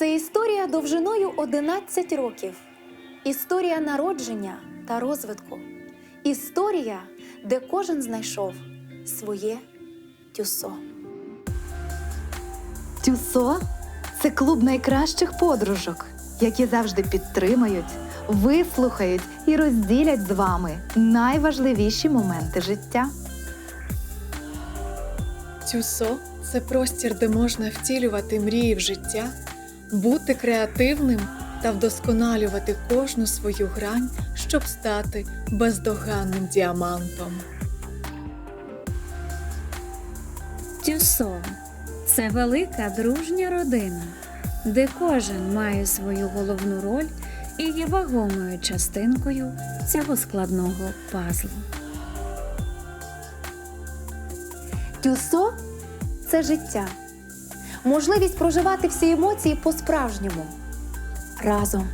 Це історія довжиною 11 років. Історія народження та розвитку. Історія, де кожен знайшов своє тюсо. Тюсо це клуб найкращих подружок, які завжди підтримають, вислухають і розділять з вами найважливіші моменти життя. Тюсо це простір, де можна втілювати мрії в життя, бути креативним та вдосконалювати кожну свою грань, щоб стати бездоганним діамантом. Тюсо це велика дружня родина, де кожен має свою головну роль і є вагомою частинкою цього складного пазлу. Тюсо це життя, можливість проживати всі емоції по-справжньому разом.